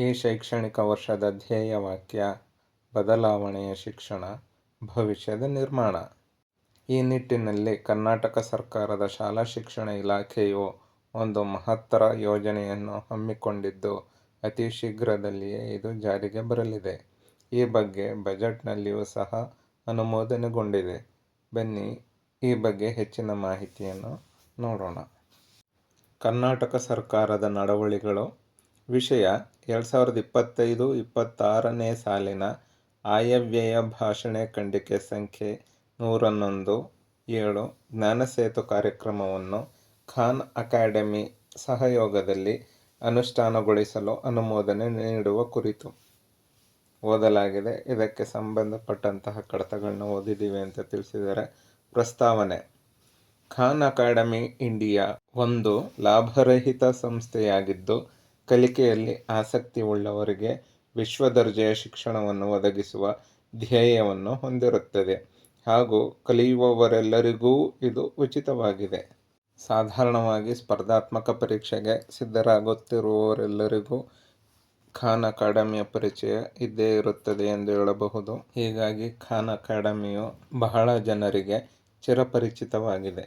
ಈ ಶೈಕ್ಷಣಿಕ ವರ್ಷದ ಧ್ಯೇಯವಾಕ್ಯ ಬದಲಾವಣೆಯ ಶಿಕ್ಷಣ, ಭವಿಷ್ಯದ ನಿರ್ಮಾಣ. ಈ ನಿಟ್ಟಿನಲ್ಲಿ ಕರ್ನಾಟಕ ಸರ್ಕಾರದ ಶಾಲಾ ಶಿಕ್ಷಣ ಇಲಾಖೆಯು ಒಂದು ಮಹತ್ತರ ಯೋಜನೆಯನ್ನು ಹಮ್ಮಿಕೊಂಡಿದ್ದು, ಅತಿ ಶೀಘ್ರದಲ್ಲಿಯೇ ಇದು ಜಾರಿಗೆ ಬರಲಿದೆ. ಈ ಬಗ್ಗೆ ಬಜೆಟ್ನಲ್ಲಿಯೂ ಸಹ ಅನುಮೋದನೆಗೊಂಡಿದೆ. ಬನ್ನಿ ಈ ಬಗ್ಗೆ ಹೆಚ್ಚಿನ ಮಾಹಿತಿಯನ್ನು ನೋಡೋಣ. ಕರ್ನಾಟಕ ಸರ್ಕಾರದ ನಡವಳಿಗಳು ವಿಷಯ ಎರಡು ಸಾವಿರದ ಇಪ್ಪತ್ತೈದು ಇಪ್ಪತ್ತಾರನೇ ಸಾಲಿನ ಆಯವ್ಯಯ ಭಾಷಣೆ ಖಂಡಿಕೆ ಸಂಖ್ಯೆ ನೂರನ್ನೊಂದು ಏಳು ಜ್ಞಾನಸೇತು ಕಾರ್ಯಕ್ರಮವನ್ನು ಖಾನ್ ಅಕಾಡೆಮಿ ಸಹಯೋಗದಲ್ಲಿ ಅನುಷ್ಠಾನಗೊಳಿಸಲು ಅನುಮೋದನೆ ನೀಡುವ ಕುರಿತು ಓದಲಾಗಿದೆ. ಇದಕ್ಕೆ ಸಂಬಂಧಪಟ್ಟಂತಹ ಕಡತಗಳನ್ನು ಓದಿದ್ದೀವಿ ಅಂತ ತಿಳಿಸಿದರೆ ಪ್ರಸ್ತಾವನೆ. ಖಾನ್ ಅಕಾಡೆಮಿ ಇಂಡಿಯಾ ಒಂದು ಲಾಭರಹಿತ ಸಂಸ್ಥೆಯಾಗಿದ್ದು ಕಲಿಕೆಯಲ್ಲಿ ಆಸಕ್ತಿ ಉಳ್ಳವರಿಗೆ ವಿಶ್ವದರ್ಜೆಯ ಶಿಕ್ಷಣವನ್ನು ಒದಗಿಸುವ ಧ್ಯೇಯವನ್ನು ಹೊಂದಿರುತ್ತದೆ ಹಾಗೂ ಕಲಿಯುವವರೆಲ್ಲರಿಗೂ ಇದು ಉಚಿತವಾಗಿದೆ. ಸಾಧಾರಣವಾಗಿ ಸ್ಪರ್ಧಾತ್ಮಕ ಪರೀಕ್ಷೆಗೆ ಸಿದ್ಧರಾಗುತ್ತಿರುವವರೆಲ್ಲರಿಗೂ ಖಾನ್ ಅಕಾಡೆಮಿಯ ಪರಿಚಯ ಇದ್ದೇ ಇರುತ್ತದೆ ಎಂದು ಹೇಳಬಹುದು. ಹೀಗಾಗಿ ಖಾನ್ ಅಕಾಡೆಮಿಯು ಬಹಳ ಜನರಿಗೆ ಚಿರಪರಿಚಿತವಾಗಿದೆ.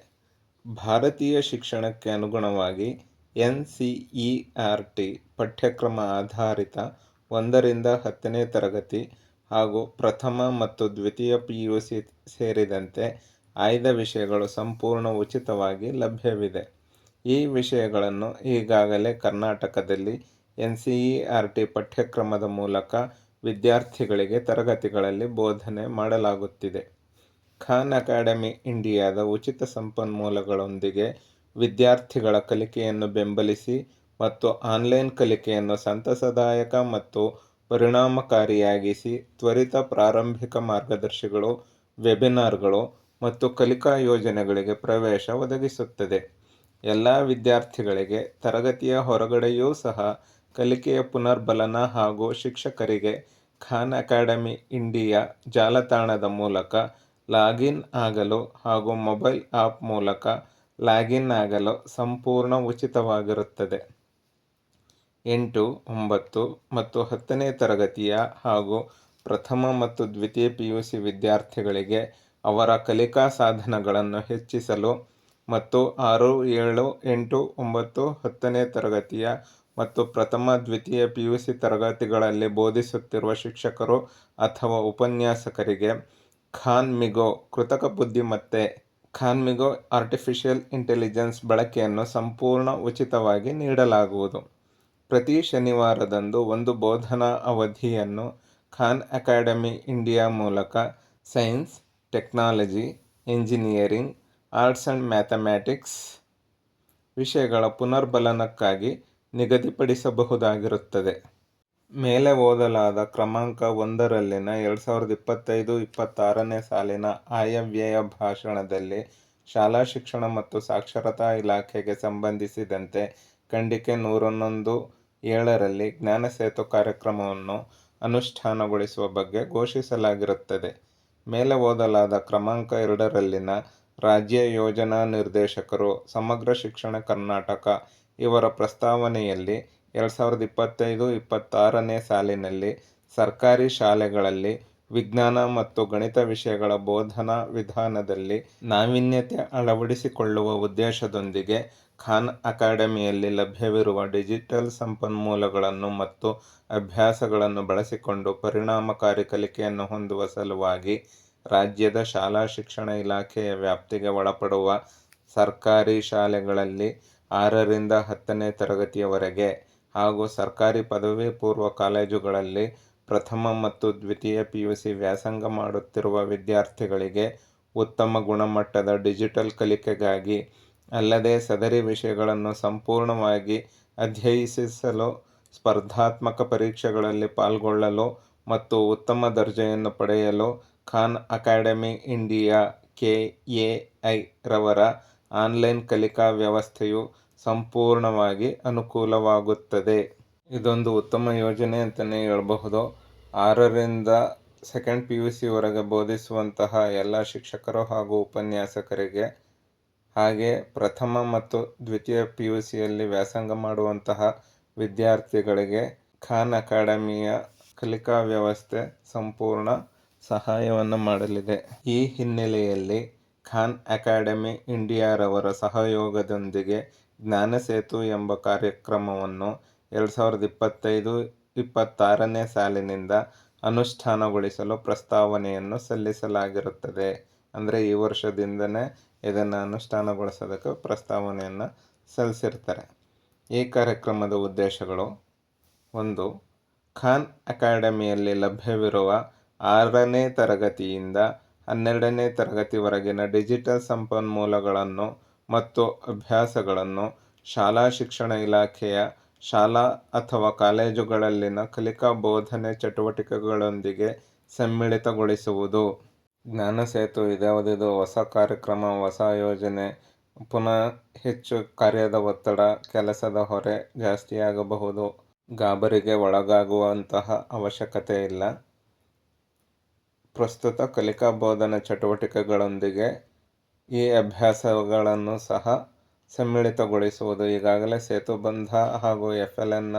ಭಾರತೀಯ ಶಿಕ್ಷಣಕ್ಕೆ ಅನುಗುಣವಾಗಿ N C E R T ಪಠ್ಯಕ್ರಮ ಆಧಾರಿತ ಒಂದರಿಂದ ಹತ್ತನೇ ತರಗತಿ ಹಾಗೂ ಪ್ರಥಮ ಮತ್ತು ದ್ವಿತೀಯ ಪಿ ಯು ಸಿ ಸೇರಿದಂತೆ ಆಯ್ದ ವಿಷಯಗಳು ಸಂಪೂರ್ಣ ಉಚಿತವಾಗಿ ಲಭ್ಯವಿದೆ. ಈ ವಿಷಯಗಳನ್ನು ಈಗಾಗಲೇ ಕರ್ನಾಟಕದಲ್ಲಿ N C E R T ಪಠ್ಯಕ್ರಮದ ಮೂಲಕ ವಿದ್ಯಾರ್ಥಿಗಳಿಗೆ ತರಗತಿಗಳಲ್ಲಿ ಬೋಧನೆ ಮಾಡಲಾಗುತ್ತಿದೆ. ಖಾನ್ ಅಕಾಡೆಮಿ ಇಂಡಿಯಾದ ಉಚಿತ ಸಂಪನ್ಮೂಲಗಳೊಂದಿಗೆ ವಿದ್ಯಾರ್ಥಿಗಳ ಕಲಿಕೆಯನ್ನು ಬೆಂಬಲಿಸಿ ಮತ್ತು ಆನ್ಲೈನ್ ಕಲಿಕೆಯನ್ನು ಸಂತಸದಾಯಕ ಮತ್ತು ಪರಿಣಾಮಕಾರಿಯಾಗಿಸಿ ತ್ವರಿತ ಪ್ರಾರಂಭಿಕ ಮಾರ್ಗದರ್ಶಿಗಳು, ವೆಬಿನಾರ್ಗಳು ಮತ್ತು ಕಲಿಕಾ ಯೋಜನೆಗಳಿಗೆ ಪ್ರವೇಶ ಒದಗಿಸುತ್ತದೆ. ಎಲ್ಲ ವಿದ್ಯಾರ್ಥಿಗಳಿಗೆ ತರಗತಿಯ ಹೊರಗಡೆಯೂ ಸಹ ಕಲಿಕೆಯ ಪುನರ್ಬಲನ ಹಾಗೂ ಶಿಕ್ಷಕರಿಗೆ ಖಾನ್ ಅಕಾಡೆಮಿ ಇಂಡಿಯಾ ಜಾಲತಾಣದ ಮೂಲಕ ಲಾಗಿನ್ ಆಗಲು ಹಾಗೂ ಮೊಬೈಲ್ ಆ್ಯಪ್ ಮೂಲಕ ಲಾಗಿನ್ ಆಗಲು ಸಂಪೂರ್ಣ ಉಚಿತವಾಗಿರುತ್ತದೆ. ಎಂಟು, ಒಂಬತ್ತು ಮತ್ತು ಹತ್ತನೇ ತರಗತಿಯ ಹಾಗೂ ಪ್ರಥಮ ಮತ್ತು ದ್ವಿತೀಯ ಪಿ ಯು ಸಿ ವಿದ್ಯಾರ್ಥಿಗಳಿಗೆ ಅವರ ಕಲಿಕಾ ಸಾಧನಗಳನ್ನು ಹೆಚ್ಚಿಸಲು ಮತ್ತು ಆರು, ಏಳು, ಎಂಟು, ಒಂಬತ್ತು, ಹತ್ತನೇ ತರಗತಿಯ ಮತ್ತು ಪ್ರಥಮ, ದ್ವಿತೀಯ ಪಿ ಯು ಸಿ ತರಗತಿಗಳಲ್ಲಿ ಬೋಧಿಸುತ್ತಿರುವ ಶಿಕ್ಷಕರು ಅಥವಾ ಉಪನ್ಯಾಸಕರಿಗೆ ಖಾನ್ ಮಿಗೋ ಕೃತಕ ಬುದ್ಧಿಮತ್ತೆ ಖಾನ್ಮಿಗೋ ಆರ್ಟಿಫಿಷಿಯಲ್ ಇಂಟೆಲಿಜೆನ್ಸ್ ಬಳಕೆಯನ್ನು ಸಂಪೂರ್ಣ ಉಚಿತವಾಗಿ ನೀಡಲಾಗುವುದು. ಪ್ರತಿ ಶನಿವಾರದಂದು ಒಂದು ಬೋಧನಾ ಅವಧಿಯನ್ನು ಖಾನ್ ಅಕಾಡೆಮಿ ಇಂಡಿಯಾ ಮೂಲಕ science, technology, engineering, arts and mathematics ವಿಷಯಗಳ ಪುನರ್ಬಲನಕ್ಕಾಗಿ ನಿಗದಿಪಡಿಸಬಹುದಾಗಿರುತ್ತದೆ. ಮೇಲೆ ಓದಲಾದ ಕ್ರಮಾಂಕ ಒಂದರಲ್ಲಿನ ಎರಡು ಸಾವಿರದ ಇಪ್ಪತ್ತೈದು ಇಪ್ಪತ್ತಾರನೇ ಸಾಲಿನ ಆಯವ್ಯಯ ಭಾಷಣದಲ್ಲಿ ಶಾಲಾ ಶಿಕ್ಷಣ ಮತ್ತು ಸಾಕ್ಷರತಾ ಇಲಾಖೆಗೆ ಸಂಬಂಧಿಸಿದಂತೆ ಖಂಡಿಕೆ ನೂರನ್ನೊಂದು ಏಳರಲ್ಲಿ ಜ್ಞಾನಸೇತು ಕಾರ್ಯಕ್ರಮವನ್ನು ಅನುಷ್ಠಾನಗೊಳಿಸುವ ಬಗ್ಗೆ ಘೋಷಿಸಲಾಗಿರುತ್ತದೆ. ಮೇಲೆ ಓದಲಾದ ಕ್ರಮಾಂಕ ಎರಡರಲ್ಲಿನ ರಾಜ್ಯ ಯೋಜನಾ ನಿರ್ದೇಶಕರು ಸಮಗ್ರ ಶಿಕ್ಷಣ ಕರ್ನಾಟಕ ಇವರ ಪ್ರಸ್ತಾವನೆಯಲ್ಲಿ ಎರಡು ಸಾವಿರದ ಇಪ್ಪತ್ತೈದು ಇಪ್ಪತ್ತಾರನೇ ಸಾಲಿನಲ್ಲಿ ಸರ್ಕಾರಿ ಶಾಲೆಗಳಲ್ಲಿ ವಿಜ್ಞಾನ ಮತ್ತು ಗಣಿತ ವಿಷಯಗಳ ಬೋಧನಾ ವಿಧಾನದಲ್ಲಿ ನಾವೀನ್ಯತೆ ಅಳವಡಿಸಿಕೊಳ್ಳುವ ಉದ್ದೇಶದೊಂದಿಗೆ ಖಾನ್ ಅಕಾಡೆಮಿಯಲ್ಲಿ ಲಭ್ಯವಿರುವ ಡಿಜಿಟಲ್ ಸಂಪನ್ಮೂಲಗಳನ್ನು ಮತ್ತು ಅಭ್ಯಾಸಗಳನ್ನು ಬಳಸಿಕೊಂಡು ಪರಿಣಾಮಕಾರಿ ಕಲಿಕೆಯನ್ನು ಹೊಂದುವ ಸಲುವಾಗಿ ರಾಜ್ಯದ ಶಾಲಾ ಶಿಕ್ಷಣ ಇಲಾಖೆಯ ವ್ಯಾಪ್ತಿಗೆ ಒಳಪಡುವ ಸರ್ಕಾರಿ ಶಾಲೆಗಳಲ್ಲಿ ಆರರಿಂದ ಹತ್ತನೇ ತರಗತಿಯವರೆಗೆ ಹಾಗೂ ಸರ್ಕಾರಿ ಪದವಿ ಪೂರ್ವ ಕಾಲೇಜುಗಳಲ್ಲಿ ಪ್ರಥಮ ಮತ್ತು ದ್ವಿತೀಯ ಪಿ ಯು ಸಿ ವ್ಯಾಸಂಗ ಮಾಡುತ್ತಿರುವ ವಿದ್ಯಾರ್ಥಿಗಳಿಗೆ ಉತ್ತಮ ಗುಣಮಟ್ಟದ ಡಿಜಿಟಲ್ ಕಲಿಕೆಗಾಗಿ ಅಲ್ಲದೆ ಸದರಿ ವಿಷಯಗಳನ್ನು ಸಂಪೂರ್ಣವಾಗಿ ಅಧ್ಯಯಿಸಲು ಸ್ಪರ್ಧಾತ್ಮಕ ಪರೀಕ್ಷೆಗಳಲ್ಲಿ ಪಾಲ್ಗೊಳ್ಳಲು ಮತ್ತು ಉತ್ತಮ ದರ್ಜೆಯನ್ನು ಪಡೆಯಲು Khan academy India K A I ರವರ ಆನ್ಲೈನ್ ಕಲಿಕಾ ವ್ಯವಸ್ಥೆಯು ಸಂಪೂರ್ಣವಾಗಿ ಅನುಕೂಲವಾಗುತ್ತದೆ. ಇದೊಂದು ಉತ್ತಮ ಯೋಜನೆ ಅಂತಲೇ ಹೇಳಬಹುದು. ಆರರಿಂದ ಸೆಕೆಂಡ್ ಪಿ ಯು ಸಿವರೆಗೆ ಬೋಧಿಸುವಂತಹ ಎಲ್ಲ ಶಿಕ್ಷಕರು ಹಾಗೂ ಉಪನ್ಯಾಸಕರಿಗೆ, ಹಾಗೆ ಪ್ರಥಮ ಮತ್ತು ದ್ವಿತೀಯ ಪಿ ಯು ಸಿಯಲ್ಲಿ ವ್ಯಾಸಂಗ ಮಾಡುವಂತಹ ವಿದ್ಯಾರ್ಥಿಗಳಿಗೆ ಖಾನ್ ಅಕಾಡೆಮಿಯ ಕಲಿಕಾ ವ್ಯವಸ್ಥೆ ಸಂಪೂರ್ಣ ಸಹಾಯವನ್ನು ಮಾಡಲಿದೆ. ಈ ಹಿನ್ನೆಲೆಯಲ್ಲಿ ಖಾನ್ ಅಕಾಡೆಮಿ ಇಂಡಿಯಾರವರ ಸಹಯೋಗದೊಂದಿಗೆ ಜ್ಞಾನಸೇತು ಎಂಬ ಕಾರ್ಯಕ್ರಮವನ್ನು ಎರಡು ಸಾವಿರದ ಇಪ್ಪತ್ತೈದು ಇಪ್ಪತ್ತಾರನೇ ಸಾಲಿನಿಂದ ಅನುಷ್ಠಾನಗೊಳಿಸಲು ಪ್ರಸ್ತಾವನೆಯನ್ನು ಸಲ್ಲಿಸಲಾಗಿರುತ್ತದೆ. ಅಂದರೆ ಈ ವರ್ಷದಿಂದನೇ ಇದನ್ನು ಅನುಷ್ಠಾನಗೊಳಿಸೋದಕ್ಕೆ ಪ್ರಸ್ತಾವನೆಯನ್ನು ಸಲ್ಲಿಸಿರ್ತಾರೆ. ಈ ಕಾರ್ಯಕ್ರಮದ ಉದ್ದೇಶಗಳು, ಒಂದು, ಖಾನ್ ಅಕಾಡೆಮಿಯಲ್ಲಿ ಲಭ್ಯವಿರುವ ಆರನೇ ತರಗತಿಯಿಂದ ಹನ್ನೆರಡನೇ ತರಗತಿವರೆಗಿನ ಡಿಜಿಟಲ್ ಸಂಪನ್ಮೂಲಗಳನ್ನು ಮತ್ತು ಅಭ್ಯಾಸಗಳನ್ನು ಶಾಲಾ ಶಿಕ್ಷಣ ಇಲಾಖೆಯ ಶಾಲಾ ಅಥವಾ ಕಾಲೇಜುಗಳಲ್ಲಿನ ಕಲಿಕಾ ಬೋಧನೆ ಚಟುವಟಿಕೆಗಳೊಂದಿಗೆ ಸಮ್ಮಿಳಿತಗೊಳಿಸುವುದು. ಜ್ಞಾನಸೇತು ಇದ್ಯಾವುದಿದು ಹೊಸ ಕಾರ್ಯಕ್ರಮ, ಹೊಸ ಯೋಜನೆ, ಪುನಃ ಹೆಚ್ಚು ಕಾರ್ಯದ ಒತ್ತಡ, ಕೆಲಸದ ಹೊರೆ ಜಾಸ್ತಿಯಾಗಬಹುದು ಗಾಬರಿಗೆ ಒಳಗಾಗುವಂತಹ ಅವಶ್ಯಕತೆ ಇಲ್ಲ. ಪ್ರಸ್ತುತ ಕಲಿಕಾ ಬೋಧನಾ ಚಟುವಟಿಕೆಗಳೊಂದಿಗೆ ಈ ಅಭ್ಯಾಸಗಳನ್ನು ಸಹ ಸಮ್ಮಿಳಿತಗೊಳಿಸುವುದು. ಈಗಾಗಲೇ ಸೇತುಬಂಧ ಹಾಗೂ ಎಫ್ ಎಲ್ ಎನ್ನ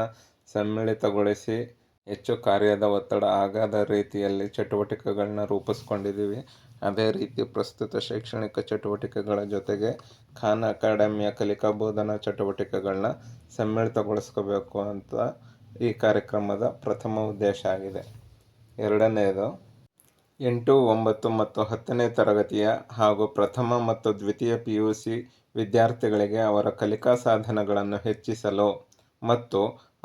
ಸಮ್ಮಿಳಿತಗೊಳಿಸಿ ಹೆಚ್ಚು ಕಾರ್ಯದ ಒತ್ತಡ ಆಗದ ರೀತಿಯಲ್ಲಿ ಚಟುವಟಿಕೆಗಳನ್ನ ರೂಪಿಸ್ಕೊಂಡಿದ್ದೀವಿ. ಅದೇ ರೀತಿ ಪ್ರಸ್ತುತ ಶೈಕ್ಷಣಿಕ ಚಟುವಟಿಕೆಗಳ ಜೊತೆಗೆ ಖಾನ್ ಅಕಾಡೆಮಿಯ ಕಲಿಕಾ ಬೋಧನಾ ಚಟುವಟಿಕೆಗಳನ್ನ ಸಮ್ಮಿಳಿತಗೊಳಿಸ್ಕೋಬೇಕು ಅಂತ ಈ ಕಾರ್ಯಕ್ರಮದ ಪ್ರಥಮ ಉದ್ದೇಶ ಆಗಿದೆ. ಎರಡನೆಯದು ಎಂಟು, ಒಂಬತ್ತು ಮತ್ತು ಹತ್ತನೇ ತರಗತಿಯ ಹಾಗೂ ಪ್ರಥಮ ಮತ್ತು ದ್ವಿತೀಯ ಪಿ ಯು ಸಿ ವಿದ್ಯಾರ್ಥಿಗಳಿಗೆ ಅವರ ಕಲಿಕಾ ಸಾಧನಗಳನ್ನು ಹೆಚ್ಚಿಸಲು ಮತ್ತು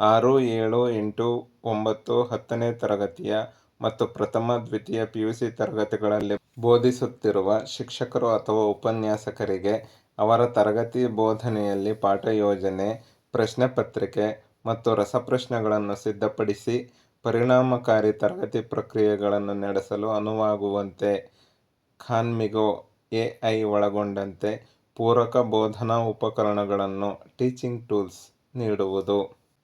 ಆರು, ಏಳು, ಎಂಟು, ಒಂಬತ್ತು, ಹತ್ತನೇ ತರಗತಿಯ ಮತ್ತು ಪ್ರಥಮ, ದ್ವಿತೀಯ ಪಿ ಯು ಸಿ ತರಗತಿಗಳಲ್ಲಿ ಬೋಧಿಸುತ್ತಿರುವ ಶಿಕ್ಷಕರು ಅಥವಾ ಉಪನ್ಯಾಸಕರಿಗೆ ಅವರ ತರಗತಿ ಬೋಧನೆಯಲ್ಲಿ ಪಾಠ ಯೋಜನೆ, ಪ್ರಶ್ನೆ ಪತ್ರಿಕೆ ಮತ್ತು ರಸಪ್ರಶ್ನೆಗಳನ್ನು ಸಿದ್ಧಪಡಿಸಿ ಪರಿಣಾಮಕಾರಿ ತರಗತಿ ಪ್ರಕ್ರಿಯೆಗಳನ್ನು ನಡೆಸಲು ಅನುವಾಗುವಂತೆ ಖಾನ್ಮಿಗೋ ಎ ಐ ಒಳಗೊಂಡಂತೆ ಪೂರಕ ಬೋಧನಾ ಉಪಕರಣಗಳನ್ನು ಟೀಚಿಂಗ್ ಟೂಲ್ಸ್ ನೀಡುವುದು.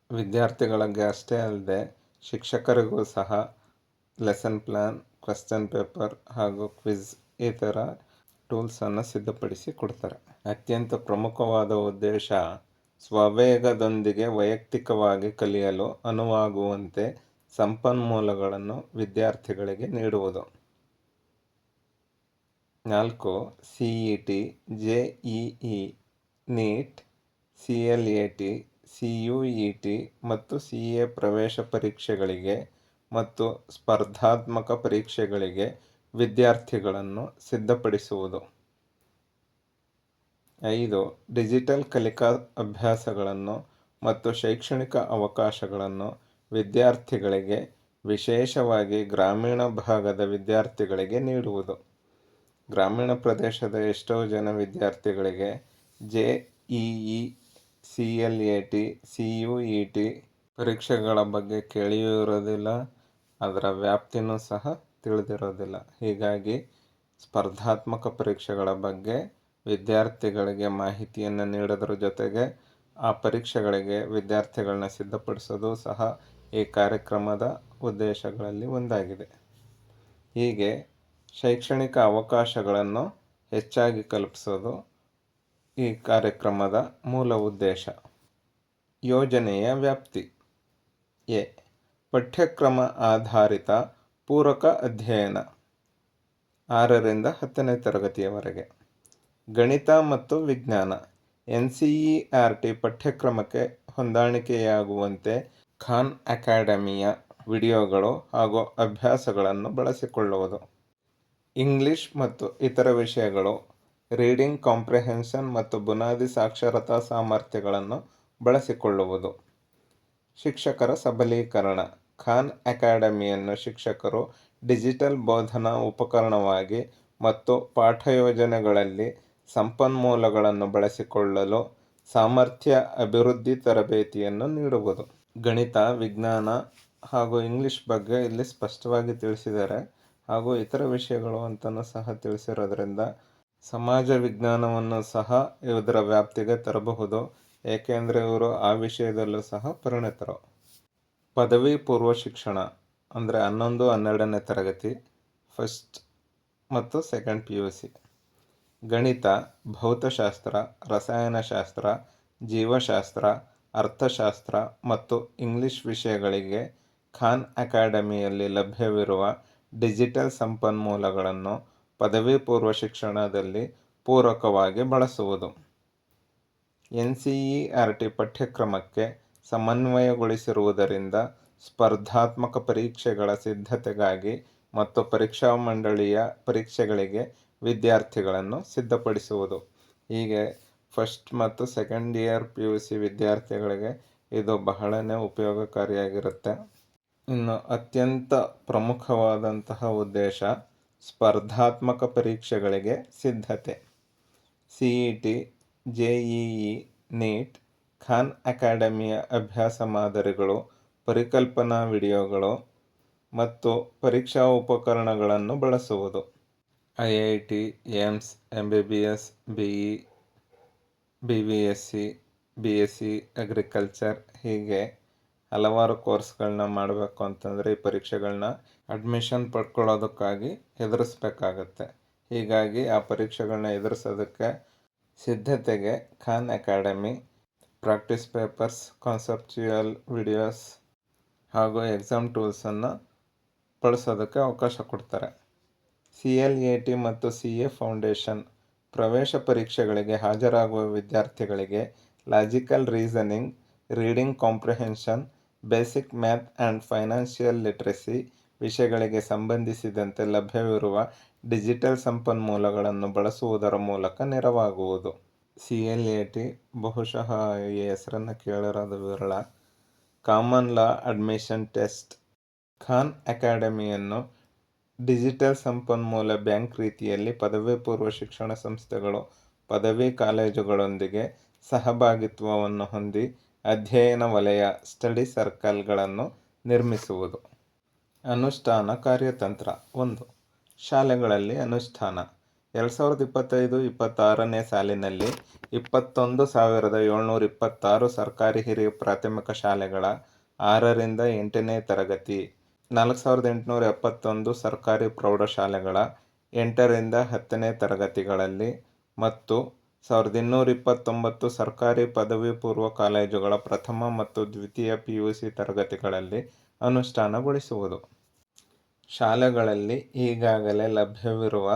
ವಿದ್ಯಾರ್ಥಿಗಳಿಗೆ ಅಷ್ಟೇ ಅಲ್ಲದೆ ಶಿಕ್ಷಕರಿಗೂ ಸಹ ಲೆಸನ್ ಪ್ಲ್ಯಾನ್ ಕ್ವೆಶ್ಚನ್ ಪೇಪರ್ ಹಾಗೂ ಕ್ವಿಜ್ ಈ ಥರ ಟೂಲ್ಸನ್ನು ಸಿದ್ಧಪಡಿಸಿ ಕೊಡ್ತಾರೆ. ಅತ್ಯಂತ ಪ್ರಮುಖವಾದ ಉದ್ದೇಶ, ಸ್ವವೇಗದೊಂದಿಗೆ ವೈಯಕ್ತಿಕವಾಗಿ ಕಲಿಯಲು ಅನುವಾಗುವಂತೆ ಸಂಪನ್ಮೂಲಗಳನ್ನು ವಿದ್ಯಾರ್ಥಿಗಳಿಗೆ ನೀಡುವುದು. ನಾಲ್ಕು C E T J E NEET C L A T C U E T ಮತ್ತು ಸಿ ಎ ಪ್ರವೇಶ ಪರೀಕ್ಷೆಗಳಿಗೆ ಮತ್ತು ಸ್ಪರ್ಧಾತ್ಮಕ ಪರೀಕ್ಷೆಗಳಿಗೆ ವಿದ್ಯಾರ್ಥಿಗಳನ್ನು ಸಿದ್ಧಪಡಿಸುವುದು. ಐದು, ಡಿಜಿಟಲ್ ಕಲಿಕಾ ಅಭ್ಯಾಸಗಳನ್ನು ಮತ್ತು ಶೈಕ್ಷಣಿಕ ಅವಕಾಶಗಳನ್ನು ವಿದ್ಯಾರ್ಥಿಗಳಿಗೆ, ವಿಶೇಷವಾಗಿ ಗ್ರಾಮೀಣ ಭಾಗದ ವಿದ್ಯಾರ್ಥಿಗಳಿಗೆ ನೀಡುವುದು. ಗ್ರಾಮೀಣ ಪ್ರದೇಶದ ಎಷ್ಟೋ ಜನ ವಿದ್ಯಾರ್ಥಿಗಳಿಗೆ J E E, C L A T, C U E T ಪರೀಕ್ಷೆಗಳ ಬಗ್ಗೆ ಕೇಳಿಯೂ ಇರೋದಿಲ್ಲ ಅದರ ವ್ಯಾಪ್ತಿನೂ ಸಹ ತಿಳಿದಿರೋದಿಲ್ಲ. ಹೀಗಾಗಿ ಸ್ಪರ್ಧಾತ್ಮಕ ಪರೀಕ್ಷೆಗಳ ಬಗ್ಗೆ ವಿದ್ಯಾರ್ಥಿಗಳಿಗೆ ಮಾಹಿತಿಯನ್ನು ನೀಡೋದ್ರ ಜೊತೆಗೆ ಆ ಪರೀಕ್ಷೆಗಳಿಗೆ ವಿದ್ಯಾರ್ಥಿಗಳನ್ನ ಸಿದ್ಧಪಡಿಸೋದು ಸಹ ಈ ಕಾರ್ಯಕ್ರಮದ ಉದ್ದೇಶಗಳಲ್ಲಿ ಒಂದಾಗಿದೆ. ಹೀಗೆ ಶೈಕ್ಷಣಿಕ ಅವಕಾಶಗಳನ್ನು ಹೆಚ್ಚಾಗಿ ಕಲ್ಪಿಸೋದು ಈ ಕಾರ್ಯಕ್ರಮದ ಮೂಲ ಉದ್ದೇಶ. ಯೋಜನೆಯ ವ್ಯಾಪ್ತಿ. ಎ. ಪಠ್ಯಕ್ರಮ ಆಧಾರಿತ ಪೂರಕ ಅಧ್ಯಯನ. ಆರರಿಂದ ಹತ್ತನೇ ತರಗತಿಯವರೆಗೆ. ಗಣಿತ ಮತ್ತು ವಿಜ್ಞಾನ. N C E R T ಪಠ್ಯಕ್ರಮಕ್ಕೆ ಹೊಂದಾಣಿಕೆಯಾಗುವಂತೆ ಖಾನ್ ಅಕಾಡೆಮಿಯ ವಿಡಿಯೋಗಳು ಹಾಗೂ ಅಭ್ಯಾಸಗಳನ್ನು ಬಳಸಿಕೊಳ್ಳುವುದು. ಇಂಗ್ಲಿಷ್ ಮತ್ತು ಇತರ ವಿಷಯಗಳು, ರೀಡಿಂಗ್ ಕಾಂಪ್ರಿಹೆನ್ಷನ್ ಮತ್ತು ಬುನಾದಿ ಸಾಕ್ಷರತಾ ಸಾಮರ್ಥ್ಯಗಳನ್ನು ಬಳಸಿಕೊಳ್ಳುವುದು. ಶಿಕ್ಷಕರ ಸಬಲೀಕರಣ. ಖಾನ್ ಅಕಾಡೆಮಿಯನ್ನು ಶಿಕ್ಷಕರು ಡಿಜಿಟಲ್ ಬೋಧನಾ ಉಪಕರಣವಾಗಿ ಮತ್ತು ಪಾಠಯೋಜನೆಗಳಲ್ಲಿ ಸಂಪನ್ಮೂಲಗಳನ್ನು ಬಳಸಿಕೊಳ್ಳಲು ಸಾಮರ್ಥ್ಯ ಅಭಿವೃದ್ಧಿ ತರಬೇತಿಯನ್ನು ನೀಡುವುದು. ಗಣಿತ, ವಿಜ್ಞಾನ ಹಾಗೂ ಇಂಗ್ಲಿಷ್ ಬಗ್ಗೆ ಇಲ್ಲಿ ಸ್ಪಷ್ಟವಾಗಿ ತಿಳಿಸಿದ್ದಾರೆ. ಹಾಗೂ ಇತರ ವಿಷಯಗಳು ಅಂತಲೂ ಸಹ ತಿಳಿಸಿರೋದ್ರಿಂದ ಸಮಾಜ ವಿಜ್ಞಾನವನ್ನು ಸಹ ಇದರ ವ್ಯಾಪ್ತಿಗೆ ತರಬಹುದು. ಏಕೆಂದರೆ ಇವರು ಆ ವಿಷಯದಲ್ಲೂ ಸಹ ಪರಿಣಿತರು. ಪದವಿ ಪೂರ್ವ ಶಿಕ್ಷಣ ಅಂದರೆ ಹನ್ನೊಂದು, ಹನ್ನೆರಡನೇ ತರಗತಿ ಫಸ್ಟ್ ಮತ್ತು ಸೆಕೆಂಡ್ ಪಿ ಯು ಸಿ ಗಣಿತ, ಭೌತಶಾಸ್ತ್ರ, ರಸಾಯನಶಾಸ್ತ್ರ, ಜೀವಶಾಸ್ತ್ರ ಅರ್ಥಶಾಸ್ತ್ರ ಮತ್ತು ಇಂಗ್ಲಿಷ್ ವಿಷಯಗಳಿಗೆ ಖಾನ್ ಅಕಾಡೆಮಿಯಲ್ಲಿ ಲಭ್ಯವಿರುವ ಡಿಜಿಟಲ್ ಸಂಪನ್ಮೂಲಗಳನ್ನು ಪದವಿ ಪೂರ್ವ ಶಿಕ್ಷಣದಲ್ಲಿ ಪೂರಕವಾಗಿ ಬಳಸುವುದು. ಎನ್ ಸಿ ಆರ್ ಟಿ ಪಠ್ಯಕ್ರಮಕ್ಕೆ ಸಮನ್ವಯಗೊಳಿಸಿರುವುದರಿಂದ ಸ್ಪರ್ಧಾತ್ಮಕ ಪರೀಕ್ಷೆಗಳ ಸಿದ್ಧತೆಗಾಗಿ ಮತ್ತು ಪರೀಕ್ಷಾ ಮಂಡಳಿಯ ಪರೀಕ್ಷೆಗಳಿಗೆ ವಿದ್ಯಾರ್ಥಿಗಳನ್ನು ಸಿದ್ಧಪಡಿಸುವುದು. ಹೀಗೆ ಫಸ್ಟ್ ಮತ್ತು second year P U C ವಿದ್ಯಾರ್ಥಿಗಳಿಗೆ ಇದು ಬಹಳನೇ ಉಪಯೋಗಕಾರಿಯಾಗಿರುತ್ತೆ. ಇನ್ನು ಅತ್ಯಂತ ಪ್ರಮುಖವಾದಂತಹ ಉದ್ದೇಶ ಸ್ಪರ್ಧಾತ್ಮಕ ಪರೀಕ್ಷೆಗಳಿಗೆ ಸಿದ್ಧತೆ. C E T J E E NEET Khan ಅಕಾಡೆಮಿಯ ಅಭ್ಯಾಸ ಮಾದರಿಗಳು, ಪರಿಕಲ್ಪನಾ ವಿಡಿಯೋಗಳು ಮತ್ತು ಪರೀಕ್ಷಾ ಉಪಕರಣಗಳನ್ನು ಬಳಸುವುದು. I I T AIIMS M B B S B E B B S C, B S C agriculture ಹೀಗೆ ಹಲವಾರು ಕೋರ್ಸ್ಗಳನ್ನ ಮಾಡಬೇಕು ಅಂತಂದರೆ ಈ ಪರೀಕ್ಷೆಗಳನ್ನ ಅಡ್ಮಿಷನ್ ಪಡ್ಕೊಳ್ಳೋದಕ್ಕಾಗಿ ಎದುರಿಸ್ಬೇಕಾಗತ್ತೆ ಹೀಗಾಗಿ ಆ ಪರೀಕ್ಷೆಗಳನ್ನ ಎದುರಿಸೋದಕ್ಕೆ ಸಿದ್ಧತೆಗೆ Khan academy, practice papers, conceptual videos ಹಾಗೂ ಎಕ್ಸಾಮ್ ಟೂಲ್ಸನ್ನು ಬಳಸೋದಕ್ಕೆ ಅವಕಾಶ ಕೊಡ್ತಾರೆ. ಸಿ ಎಲ್ ಎ ಟಿ ಮತ್ತು ಸಿ ಎ ಫೌಂಡೇಶನ್ ಪ್ರವೇಶ ಪರೀಕ್ಷೆಗಳಿಗೆ ಹಾಜರಾಗುವ ವಿದ್ಯಾರ್ಥಿಗಳಿಗೆ logical reasoning reading comprehension basic math and financial literacy ವಿಷಯಗಳಿಗೆ ಸಂಬಂಧಿಸಿದಂತೆ ಲಭ್ಯವಿರುವ ಡಿಜಿಟಲ್ ಸಂಪನ್ಮೂಲಗಳನ್ನು ಬಳಸುವುದರ ಮೂಲಕ ನೆರವಾಗುವುದು. ಸಿ ಎಲ್ ಎ ಟಿ ಬಹುಶಃ ಈ ಹೆಸರನ್ನು ಕೇಳಿರೋದು ವಿರಳ. Common law admission test Khan ಅಕಾಡೆಮಿಯನ್ನು digital ಸಂಪನ್ಮೂಲ ಬ್ಯಾಂಕ್ ರೀತಿಯಲ್ಲಿ ಪದವಿ ಪೂರ್ವ ಶಿಕ್ಷಣ ಸಂಸ್ಥೆಗಳು, ಪದವಿ ಕಾಲೇಜುಗಳೊಂದಿಗೆ ಸಹಭಾಗಿತ್ವವನ್ನು ಹೊಂದಿ ಅಧ್ಯಯನ ವಲಯ, ಸ್ಟಡಿ ಸರ್ಕಲ್ಗಳನ್ನು ನಿರ್ಮಿಸುವುದು. ಅನುಷ್ಠಾನ ಕಾರ್ಯತಂತ್ರ ಒಂದು. ಶಾಲೆಗಳಲ್ಲಿ ಅನುಷ್ಠಾನ. ಎರಡು ಸಾವಿರದ ಇಪ್ಪತ್ತೈದು ಇಪ್ಪತ್ತಾರನೇ ಸಾಲಿನಲ್ಲಿ ಇಪ್ಪತ್ತೊಂದು ಸಾವಿರದ ಏಳ್ನೂರ ಇಪ್ಪತ್ತಾರು ಸರ್ಕಾರಿ ಹಿರಿಯ ಪ್ರಾಥಮಿಕ ಶಾಲೆಗಳ ಆರರಿಂದ ಎಂಟನೇ ತರಗತಿ ನಾಲ್ಕು ಸಾವಿರದ ಎಂಟುನೂರ ಎಪ್ಪತ್ತೊಂದು ಸರ್ಕಾರಿ ಪ್ರೌಢಶಾಲೆಗಳ ಎಂಟರಿಂದ ಹತ್ತನೇ ತರಗತಿಗಳಲ್ಲಿ ಮತ್ತು ಸಾವಿರದ ಇನ್ನೂರ ಇಪ್ಪತ್ತೊಂಬತ್ತು ಸರ್ಕಾರಿ ಪದವಿ ಪೂರ್ವ ಕಾಲೇಜುಗಳ ಪ್ರಥಮ ಮತ್ತು ದ್ವಿತೀಯ ಪಿ ಯು ಸಿ ತರಗತಿಗಳಲ್ಲಿ ಅನುಷ್ಠಾನಗೊಳಿಸುವುದು. ಶಾಲೆಗಳಲ್ಲಿ ಈಗಾಗಲೇ ಲಭ್ಯವಿರುವ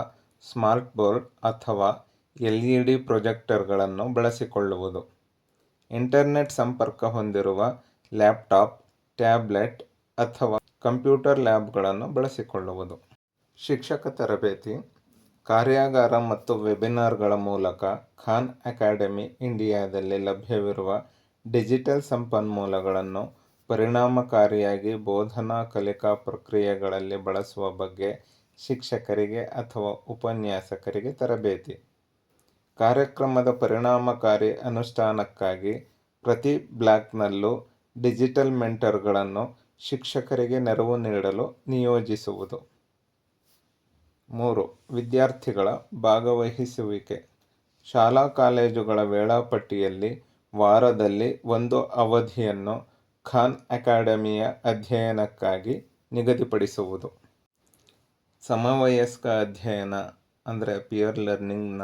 ಸ್ಮಾರ್ಟ್ ಬೋರ್ಡ್ ಅಥವಾ ಎಲ್ ಇ ಡಿ ಪ್ರೊಜೆಕ್ಟರ್ಗಳನ್ನು ಬಳಸಿಕೊಳ್ಳುವುದು. ಇಂಟರ್ನೆಟ್ ಸಂಪರ್ಕ ಹೊಂದಿರುವ ಲ್ಯಾಪ್ಟಾಪ್, ಟ್ಯಾಬ್ಲೆಟ್ ಅಥವಾ ಕಂಪ್ಯೂಟರ್ ಲ್ಯಾಬ್ಗಳನ್ನು ಬಳಸಿಕೊಳ್ಳುವುದು. ಶಿಕ್ಷಕ ತರಬೇತಿ, ಕಾರ್ಯಾಗಾರ ಮತ್ತು ವೆಬಿನಾರ್ಗಳ ಮೂಲಕ ಖಾನ್ ಅಕಾಡೆಮಿ ಇಂಡಿಯಾದಲ್ಲಿ ಲಭ್ಯವಿರುವ ಡಿಜಿಟಲ್ ಸಂಪನ್ಮೂಲಗಳನ್ನು ಪರಿಣಾಮಕಾರಿಯಾಗಿ ಬೋಧನಾ ಕಲಿಕಾ ಪ್ರಕ್ರಿಯೆಗಳಲ್ಲಿ ಬಳಸುವ ಬಗ್ಗೆ ಶಿಕ್ಷಕರಿಗೆ ಅಥವಾ ಉಪನ್ಯಾಸಕರಿಗೆ ತರಬೇತಿ. ಕಾರ್ಯಕ್ರಮದ ಪರಿಣಾಮಕಾರಿ ಅನುಷ್ಠಾನಕ್ಕಾಗಿ ಪ್ರತಿ ಬ್ಲಾಕ್ನಲ್ಲೂ ಡಿಜಿಟಲ್ ಮೆಂಟರ್ಗಳನ್ನು ಶಿಕ್ಷಕರಿಗೆ ನೆರವು ನೀಡಲು ನಿಯೋಜಿಸುವುದು. ಮೂರು, ವಿದ್ಯಾರ್ಥಿಗಳ ಭಾಗವಹಿಸುವಿಕೆ. ಶಾಲಾ ಕಾಲೇಜುಗಳ ವೇಳಾಪಟ್ಟಿಯಲ್ಲಿ ವಾರದಲ್ಲಿ ಒಂದು ಅವಧಿಯನ್ನು ಖಾನ್ ಅಕಾಡೆಮಿಯ ಅಧ್ಯಯನಕ್ಕಾಗಿ ನಿಗದಿಪಡಿಸುವುದು. ಸಮವಯಸ್ಕ ಅಧ್ಯಯನ, ಅಂದರೆ ಪಿಯರ್ ಲರ್ನಿಂಗ್ನ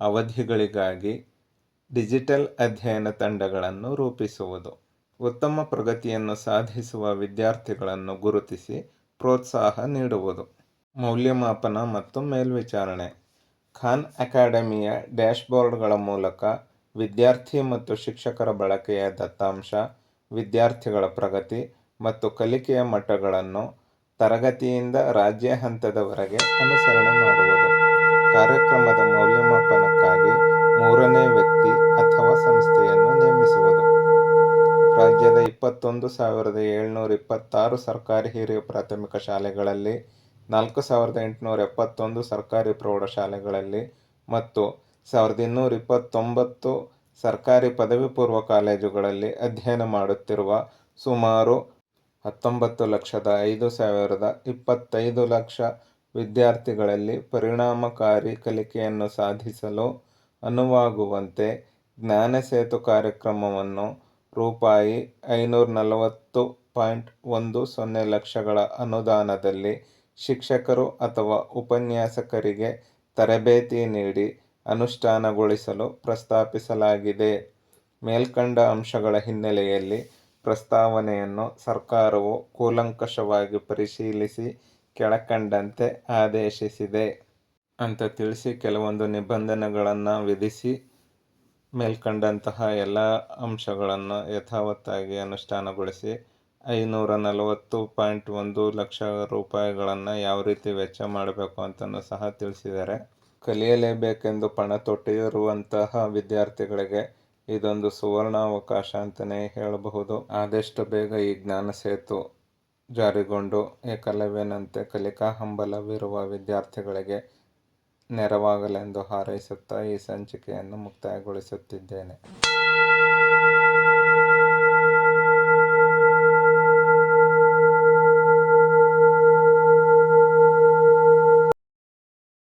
ಅವಧಿಗಳಿಗಾಗಿ ಡಿಜಿಟಲ್ ಅಧ್ಯಯನ ತಂಡಗಳನ್ನು ರೂಪಿಸುವುದು. ಉತ್ತಮ ಪ್ರಗತಿಯನ್ನು ಸಾಧಿಸುವ ವಿದ್ಯಾರ್ಥಿಗಳನ್ನು ಗುರುತಿಸಿ ಪ್ರೋತ್ಸಾಹ ನೀಡುವುದು. ಮೌಲ್ಯಮಾಪನ ಮತ್ತು ಮೇಲ್ವಿಚಾರಣೆ. ಖಾನ್ ಅಕಾಡೆಮಿಯ ಡ್ಯಾಶ್ಬೋರ್ಡ್ಗಳ ಮೂಲಕ ವಿದ್ಯಾರ್ಥಿ ಮತ್ತು ಶಿಕ್ಷಕರ ಬಳಕೆಯ ದತ್ತಾಂಶ, ವಿದ್ಯಾರ್ಥಿಗಳ ಪ್ರಗತಿ ಮತ್ತು ಕಲಿಕೆಯ ಮಟ್ಟಗಳನ್ನು ತರಗತಿಯಿಂದ ರಾಜ್ಯ ಹಂತದವರೆಗೆ ಅನುಸರಣೆ ಮಾಡುವುದು. ಕಾರ್ಯಕ್ರಮದ ಮೌಲ್ಯಮಾಪನಕ್ಕಾಗಿ ಮೂರನೇ ವ್ಯಕ್ತಿ ಅಥವಾ ಸಂಸ್ಥೆಯನ್ನು ನೇಮಿಸುವುದು. ರಾಜ್ಯದ ಇಪ್ಪತ್ತೊಂದು ಸಾವಿರದ ಏಳ್ನೂರ ಇಪ್ಪತ್ತಾರು ಸರ್ಕಾರಿ ಹಿರಿಯ ಪ್ರಾಥಮಿಕ ಶಾಲೆಗಳಲ್ಲಿ, ನಾಲ್ಕು ಸಾವಿರದ ಎಂಟುನೂರ ಎಪ್ಪತ್ತೊಂದು ಸರ್ಕಾರಿ ಪ್ರೌಢಶಾಲೆಗಳಲ್ಲಿ ಮತ್ತು ಸಾವಿರದ ಇನ್ನೂರ ಇಪ್ಪತ್ತೊಂಬತ್ತು ಸರ್ಕಾರಿ ಪದವಿ ಪೂರ್ವ ಕಾಲೇಜುಗಳಲ್ಲಿ ಅಧ್ಯಯನ ಮಾಡುತ್ತಿರುವ ಸುಮಾರು ಹತ್ತೊಂಬತ್ತು ಲಕ್ಷದ ಐದು ಸಾವಿರದ ಇಪ್ಪತ್ತೈದು ಲಕ್ಷ ವಿದ್ಯಾರ್ಥಿಗಳಲ್ಲಿ ಪರಿಣಾಮಕಾರಿ ಕಲಿಕೆಯನ್ನು ಸಾಧಿಸಲು ಅನುವಾಗುವಂತೆ ಜ್ಞಾನ ಸೇತು ಕಾರ್ಯಕ್ರಮವನ್ನು ರೂಪಾಯಿ ಐನೂರ ನಲವತ್ತು ಪಾಯಿಂಟ್ ಒಂದು ಸೊನ್ನೆ ಲಕ್ಷಗಳ ಅನುದಾನದಲ್ಲಿ ಶಿಕ್ಷಕರು ಅಥವಾ ಉಪನ್ಯಾಸಕರಿಗೆ ತರಬೇತಿ ನೀಡಿ ಅನುಷ್ಠಾನಗೊಳಿಸಲು ಪ್ರಸ್ತಾಪಿಸಲಾಗಿದೆ. ಮೇಲ್ಕಂಡ ಅಂಶಗಳ ಹಿನ್ನೆಲೆಯಲ್ಲಿ ಪ್ರಸ್ತಾವನೆಯನ್ನು ಸರ್ಕಾರವು ಕೂಲಂಕಷವಾಗಿ ಪರಿಶೀಲಿಸಿ ಕೆಳಕಂಡಂತೆ ಆದೇಶಿಸಿದೆ. ಅಂತ ತಿಳಿಸಿ ಕೆಲವೊಂದು ನಿಬಂಧನೆಗಳನ್ನು ವಿಧಿಸಿ ಮೇಲ್ಕಂಡಂತಹ ಎಲ್ಲ ಅಂಶಗಳನ್ನು ಯಥಾವತ್ತಾಗಿ ಅನುಷ್ಠಾನಗೊಳಿಸಿ ಐನೂರ ನಲವತ್ತು ಪಾಯಿಂಟ್ ಒಂದು ಲಕ್ಷ ರೂಪಾಯಿಗಳನ್ನು ಯಾವ ರೀತಿ ವೆಚ್ಚ ಮಾಡಬೇಕು ಅಂತಲೂ ಸಹ ತಿಳಿಸಿದ್ದಾರೆ. ಕಲಿಯಲೇಬೇಕೆಂದು ಪಣ ತೊಟ್ಟಿರುವಂತಹ ವಿದ್ಯಾರ್ಥಿಗಳಿಗೆ ಇದೊಂದು ಸುವರ್ಣಾವಕಾಶ ಅಂತಲೇ ಹೇಳಬಹುದು. ಆದಷ್ಟು ಬೇಗ ಈ ಜ್ಞಾನ ಸೇತು ಜಾರಿಗೊಂಡು ಏಕಲವ್ಯನಂತೆ ಕಲಿಕಾ ಹಂಬಲವಿರುವ ವಿದ್ಯಾರ್ಥಿಗಳಿಗೆ ನೆರವಾಗಲೆಂದು ಹಾರೈಸುತ್ತಾ ಈ ಸಂಚಿಕೆಯನ್ನು ಮುಕ್ತಾಯಗೊಳಿಸುತ್ತಿದ್ದೇನೆ.